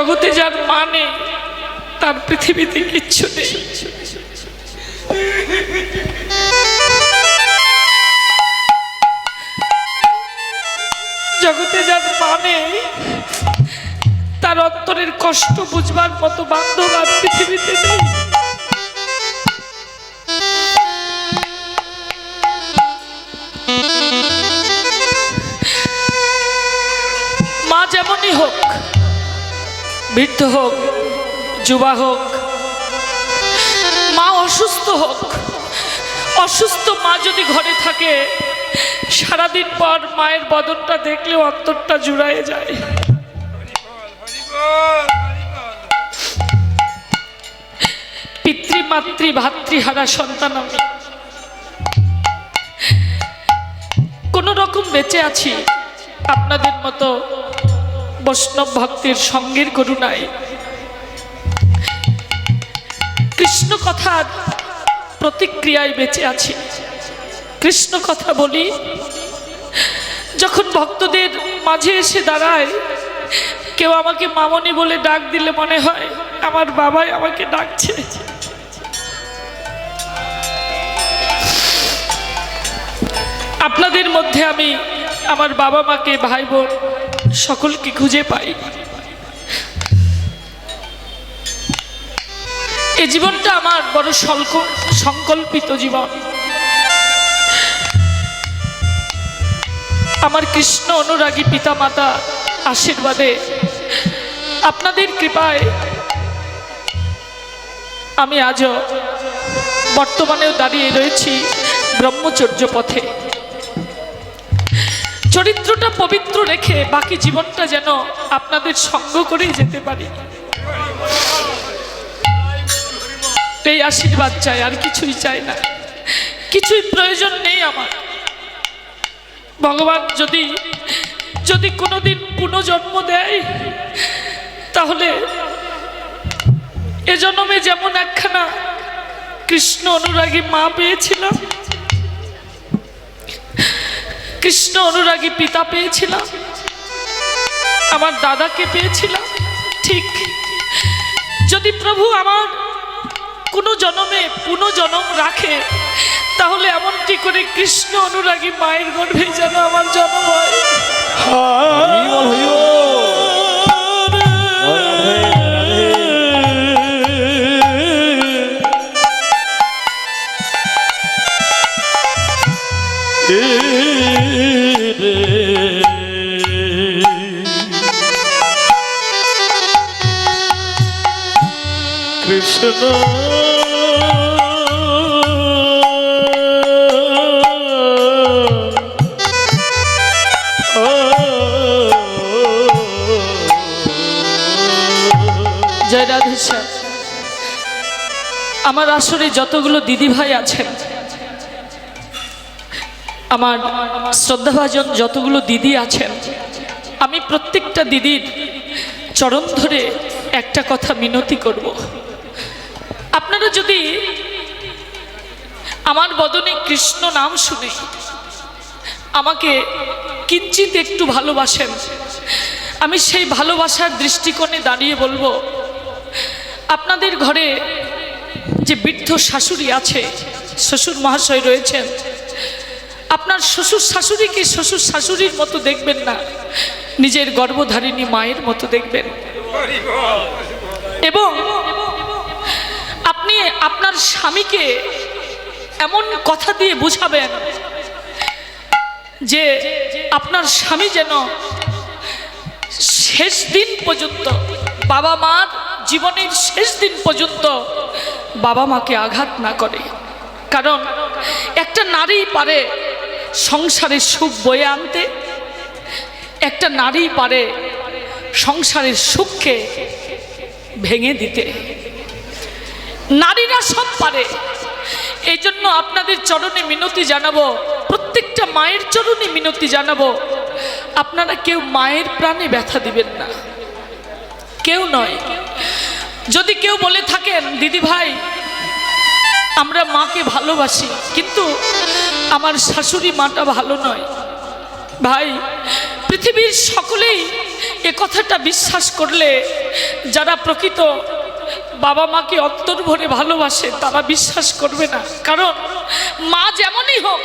জগতে যার মা নেই তার পৃথিবীতে কিচ্ছু নেই। জগতে যার মা নেই তার অন্তরের কষ্ট বুঝবার মতো বান্ধব আর পৃথিবীতে নেই। মা যেমনই হোক বৃদ্ধ হোক, যুবা হোক, মা অসুস্থ হোক, অসুস্থ মা যদি ঘরে থাকে, সারাদিন পর মায়ের বদনটা দেখলেও অন্তরটা জুড়ায় যায়। পিতৃমাতৃ, ভাতৃহারা, সন্তান আমি কোন রকম বেঁচে আছি আপনাদের মতো বৈষ্ণব ভক্তির সঙ্গের করুণায় কৃষ্ণ কথার প্রতিক্রিয়ায় বেঁচে আছি। কৃষ্ণ কথা বলি, যখন ভক্তদের মাঝে এসে দাঁড়ায়, কেউ আমাকে মামনি বলে ডাক দিলে মনে হয় আমার বাবাই আমাকে ডাকছে। আপনাদের মধ্যে আমি আমার বাবা মাকে ভাই বোন সকলকে খুঁজে পাই। এ জীবনটা আমার বড় সল্ক- সংকল্পিত জীবন। আমার কৃষ্ণ অনুরাগী পিতামাতা আশীর্বাদে আপনাদের কৃপায় আমি আজও বর্তমানেও দাঁড়িয়ে রয়েছি ব্রহ্মচর্য পথে। চরিত্রটা পবিত্র রেখে বাকি জীবনটা যেন আপনাদের সঙ্গ করেই যেতে পারি। এই আশীর্বাদ চাই, আর কিছুই চাই না। কিছুই প্রয়োজন নেই আমার। ভগবান যদি যদি কোনোদিন পুনর্জন্ম দেয়, তাহলে এ জন্মে যেমন একখানা কৃষ্ণ অনুরাগী মা পেয়েছিলাম কৃষ্ণ অনুরাগী পিতা পেয়েছিলাম। আমার দাদাকে পেয়েছিলাম। ঠিক। যদি প্রভু আমার কোনো জনমে পুনঃজনম রাখে, তাহলে এমনটি করে কৃষ্ণ অনুরাগী মায়ের গর্ভে যেন আমার জন্ম হয়। আমার আসরে যতগুলো দিদি ভাই আছেন, আমার শ্রদ্ধাভাজন যতগুলো দিদি আছেন, আমি প্রত্যেকটা দিদির চরণ ধরে একটা কথা মিনতি করব। যদি আমার বদনে কৃষ্ণ নাম শুনে আমাকে কিঞ্চিত একটু ভালোবাসেন, আমি সেই ভালোবাসার দৃষ্টিকোণে দাঁড়িয়ে বলব, আপনাদের ঘরে যে বৃদ্ধ শাশুড়ি আছে, শ্বশুর মহাশয় রয়েছেন, আপনার শ্বশুর শাশুড়িকে শ্বশুর শাশুড়ির মতো দেখবেন না, নিজের গর্ভধারিণী মায়ের মতো দেখবেন। এবং আপনি আপনার স্বামীকে এমন কথা দিয়ে বুঝাবেন যে আপনার স্বামী যেন শেষ দিন পর্যন্ত, বাবা মার জীবনের শেষ দিন পর্যন্ত বাবা মাকে আঘাত না করে। কারণ একটা নারী পারে সংসারের সুখ বয়ে আনতে, একটা নারী পারে সংসারের সুখকে ভেঙে দিতে। নারীরা সব পারে। এই জন্য আপনাদের চরণে মিনতি জানাব, প্রত্যেকটা মায়ের চরণে মিনতি জানাব। আপনারা কেউ মায়ের প্রাণে ব্যথা দিবেন না। কেউ নয়। যদি কেউ বলে থাকেন, দিদি ভাই, আমরা মাকে ভালোবাসি, কিন্তু আমার শাশুড়ি মাটা ভালো নয়। ভাই, পৃথিবীর সকলেই এ কথাটা বিশ্বাস করলে যারা প্রকৃত বাবা মাকে অন্তর ভরে ভালোবাসে, তারা বিশ্বাস করবে না। কারণ মা যেমনই হোক,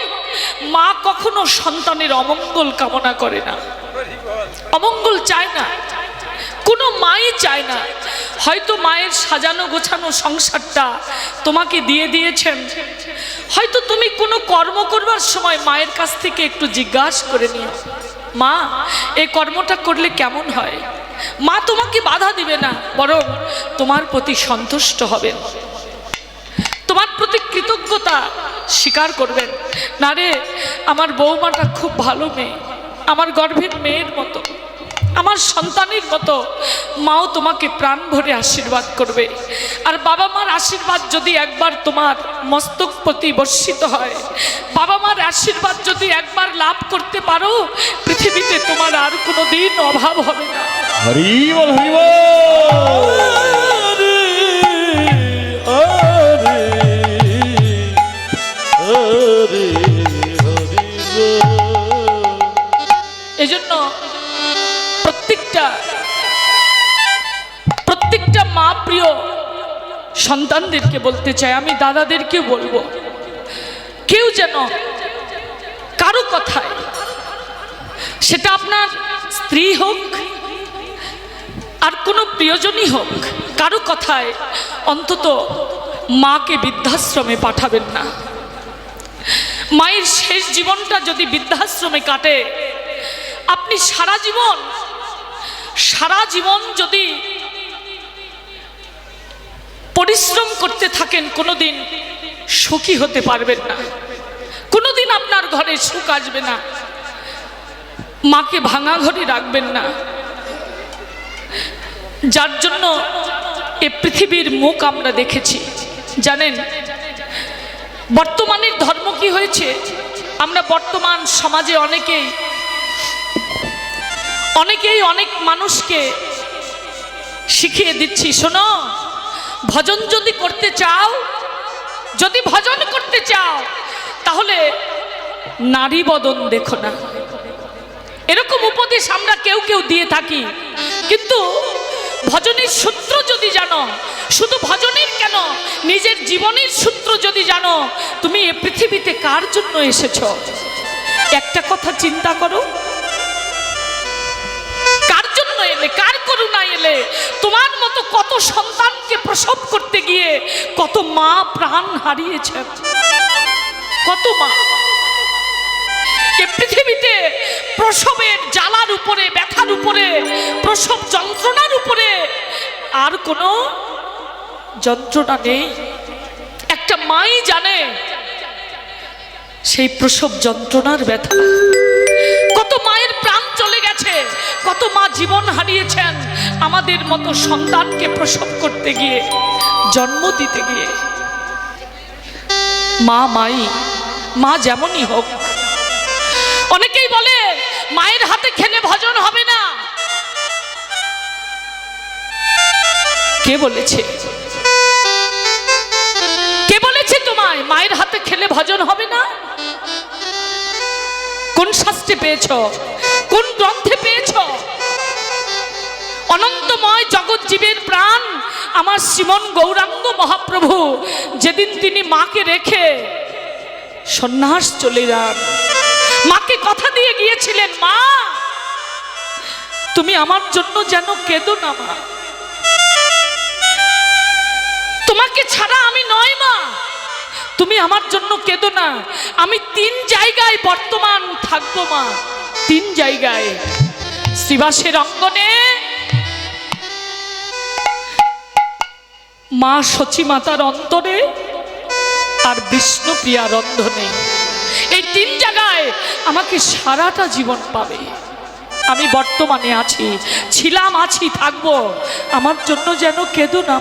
মা কখনো সন্তানের অমঙ্গল কামনা করে না। অমঙ্গল চায় না। কোনো মাই চায় না। হয়তো মায়ের সাজানো গোছানো সংসারটা তোমাকে দিয়ে দিয়েছেন। হয়তো তুমি কোনো কর্ম করবার সময় মায়ের কাছ থেকে একটু জিজ্ঞাসা করে নিও। মা এই কর্মটা করলে কেমন হয়? মা তোমাকে বাধা দিবে না, বরং তোমার প্রতি সন্তুষ্ট হবেন। তোমার প্রতি কৃতজ্ঞতা স্বীকার করবেন। না রে, আমার বৌমাটা খুব ভালো মেয়ে, আমার গর্ভের মেয়ের মতো, আমার সন্তানের মতো। মাও তোমাকে প্রাণ ভরে আশীর্বাদ করবে। আর বাবা মার আশীর্বাদ যদি একবার তোমার মস্তক প্রতি বর্ষিত হয়, বাবা মার আশীর্বাদ যদি একবার লাভ করতে পারো, পৃথিবীতে তোমার আর কোনো দিন অভাব হবে না। হরি বল হরি বল। প্রত্যেকটা প্রত্যেকটা মা প্রিয় সন্তানদেরকে বলতে চাই, আমি দাদাদেরকে বলব, কেউ যেন কারও কথায়, সেটা আপনার স্ত্রী হোক আর কোনো প্রিয়জনই হোক, কারও কথায় অন্তত মাকে বৃদ্ধাশ্রমে পাঠাবেন না। মায়ের শেষ জীবনটা যদি বৃদ্ধাশ্রমে কাটে, আপনি সারা জীবন সারা জীবন যদি পরিশ্রম করতে থাকেন, কোনোদিন সুখী হতে পারবেন না। কোনোদিন আপনার ঘরে সুখ আসবে না। মাকে ভাঙা ঘরে রাখবেন না। যার জন্য এ পৃথিবীর মুখ আমরা দেখেছি। জানেন, বর্তমানের ধর্ম কি হয়েছে? আমরা বর্তমান সমাজে অনেকেই অনেকেই অনেক মানুষকে শিখিয়ে দিচ্ছি। শোনো, ভজন যদি করতে চাও, যদি ভজন করতে চাও, তাহলে নারী বদন দেখো না। এরকম উপদেশ আমরা কেউ কেউ দিয়ে থাকি। কিন্তু ভজনের সূত্র যদি জানো, শুধু ভজনের কেন, নিজের জীবনের সূত্র যদি জানো, তুমি এ পৃথিবীতে কার জন্য এসেছ? একটা কথা চিন্তা করো। কার জন্য এলে, কার করুণা এলে, তোমার মতো কত সন্তানকে প্রসব করতে গিয়ে কত মা প্রাণ হারিয়েছেন কত মা? প্রসবের জ্বালার উপরে, ব্যথার উপরে, প্রসব যন্ত্রণার উপরে আর কোনো যন্ত্রণা নেই। একটা মাই জানে সেই প্রসব যন্ত্রণার ব্যথা। কত মায়ের প্রাণ চলে গেছে, কত মা জীবন হারিয়েছেন আমাদের মতো সন্তানকে প্রসব করতে গিয়ে, জন্ম দিতে গিয়ে। মা, মাই, মা যেমনই হোক, অনেকেই বলে মায়ের হাতে খেলে ভজন হবে না। কে বলেছে? কে বলেছে তোমায়? মায়ের হাতে খেলে ভজন হবে না? কোন শাস্ত্রে পেয়েছ? কোন গ্রন্থে পেয়েছ? অনন্তময় জগৎ জীবের প্রাণ আমার শ্রীমন গৌরাঙ্গ মহাপ্রভু যেদিন তিনি মাকে রেখে সন্ন্যাস চলে যান। মাকে কথা দিয়ে গিয়েছিলেন তুমি আমার জন্য যেন কেঁদো না, মা। তোমাকে ছাড়া আমি নয়, মা। তুমি আমার জন্য কেঁদো না। আমি তিন জায়গায় বর্তমান থাকব, মা। তিন জায়গায়। শ্রীবাসের অঙ্গনে মা সচী মাতার অন্তরে আর বিষ্ণুপ্রিয়া রন্ধনে এই তিন জায়গায় আমাকে সারাটা জীবন পাবে। আমি বর্তমানে আছি, ছিলাম, আছি, থাকব। আমার জন্য যেন কেঁদো না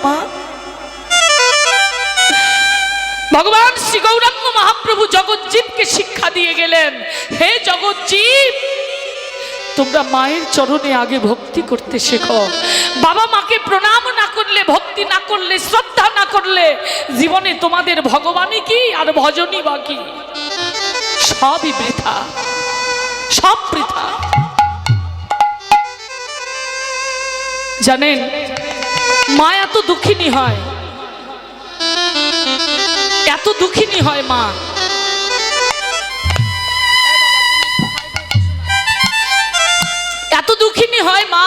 ভগবান শ্রী গৌরাঙ্গ মহাপ্রভু জগজ্জীবকে শিক্ষা দিয়ে গেলেন, হে জগজ্জীব, তোমরা মায়ের চরণে আগে ভক্তি করতে শেখো। বাবা মাকে প্রণাম না করলে, ভক্তি না করলে, শ্রদ্ধা না করলে, জীবনে তোমাদের ভগবানই কি আর ভজনই বাকি সবই বৃথা, সব বৃথা। জানেন মা এত দুঃখিনী হয়। এত দুঃখিনী হয় মা। এত দুঃখিনী হয় মা।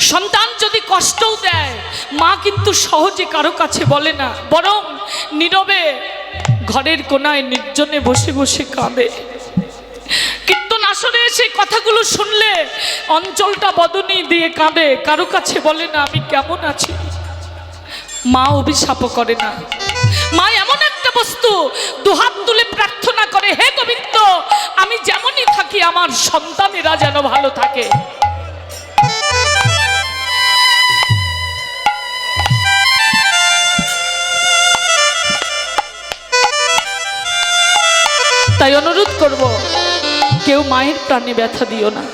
সন্তান যদি কষ্টও দেয়, মা কিন্তু সহজে কারও কাছে বলে না। বরং নীরবে ঘরের কোনায় নির্জনে বসে বসে কাঁদে। আসরে এসে কথাগুলো শুনলে অঞ্চলটা বদনি দিয়ে কাঁদে। কারও কাছে বলে না, আমি কেমন আছি? মা অভিশাপও করে না। মা এমন একটা বস্তু, দুহাত তুলে প্রার্থনা করে, হে গোবিন্দ, আমি যেমনই থাকি, আমার সন্তানেরা যেন ভালো থাকে। তাই অনুরোধ করব কেউ মায়ের প্রাণে ব্যথা দিও না।